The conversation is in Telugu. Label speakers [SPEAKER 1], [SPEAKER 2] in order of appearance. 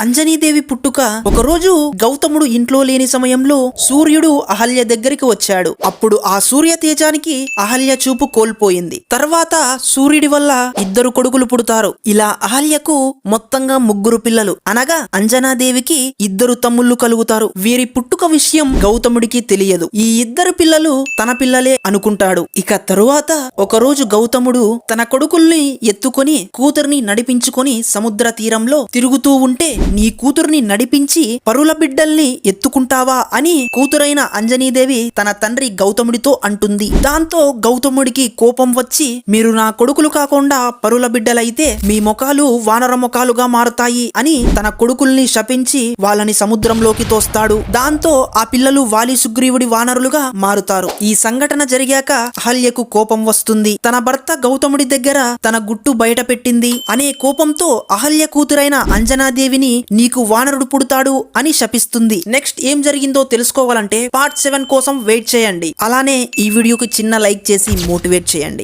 [SPEAKER 1] అంజనీదేవి పుట్టుక ఒకరోజు గౌతముడు ఇంట్లో లేని సమయంలో సూర్యుడు అహల్య దగ్గరికి వచ్చాడు. అప్పుడు ఆ సూర్య తేజానికి అహల్య చూపు కోల్పోయింది. తర్వాత సూర్యుడి వల్ల ఇద్దరు కొడుకులు పుడతారు. ఇలా అహల్యకు మొత్తంగా ముగ్గురు పిల్లలు. అనగా అంజనాదేవికి ఇద్దరు తమ్ముళ్ళు కలుగుతారు. వీరి పుట్టుక విషయం గౌతముడికి తెలియదు. ఈ ఇద్దరు పిల్లలు తన పిల్లలే అనుకుంటాడు. ఇక తరువాత ఒకరోజు గౌతముడు తన కొడుకుల్ని ఎత్తుకొని కూతుర్ని నడిపించుకొని సముద్ర తీరంలో తిరుగుతూ ఉంటే నీ కూతుర్ని నడిపించి పరుల బిడ్డల్ని ఎత్తుకుంటావా అని కూతురైన అంజనీదేవి తన తండ్రి గౌతముడితో అంటుంది. దాంతో గౌతముడికి కోపం వచ్చి మీరు నా కొడుకులు కాకుండా పరుల బిడ్డలైతే మీ ముఖాలు వానర ముఖాలుగా మారుతాయి అని తన కొడుకుల్ని శపించి వాళ్ళని సముద్రంలోకి తోస్తాడు. దాంతో ఆ పిల్లలు వాలి సుగ్రీవుడి వానరులుగా మారుతారు. ఈ సంఘటన జరిగాక అహల్యకు కోపం వస్తుంది. తన భర్త గౌతముడి దగ్గర తన గుట్టు బయట పెట్టింది అనే కోపంతో అహల్య కూతురైన అంజనాదేవిని నీకు వానరుడు పుడతాడు అని శపిస్తుంది. నెక్స్ట్ ఏం జరిగిందో తెలుసుకోవాలంటే పార్ట్ సెవెన్ కోసం వెయిట్ చేయండి. అలానే ఈ వీడియోకి చిన్న లైక్ చేసి మోటివేట్ చేయండి.